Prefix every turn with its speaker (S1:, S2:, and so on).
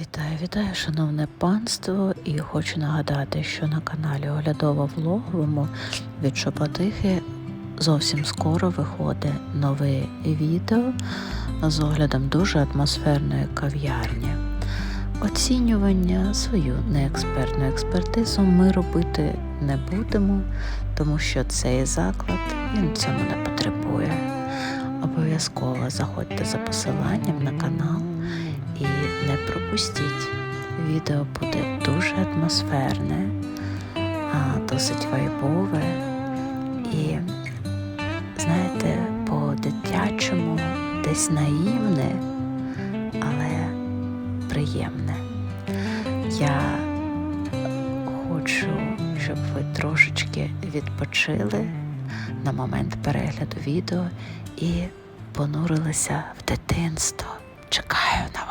S1: Вітаю, вітаю, шановне панство, і хочу нагадати, що на каналі Оглядово влоговому від Шопотихи зовсім скоро виходить нове відео з оглядом дуже атмосферної кав'ярні. Оцінювання свою неекспертну експертизу ми робити не будемо, тому що цей заклад він цьому не потребує. Обов'язково заходьте за посиланням на канал і не пропустіть. Відео буде дуже атмосферне, досить вайбове і, знаєте, по-дитячому десь наївне, але приємне. Я хочу, щоб ви трошечки відпочили на момент перегляду відео і понурилися в дитинство. Чекаю на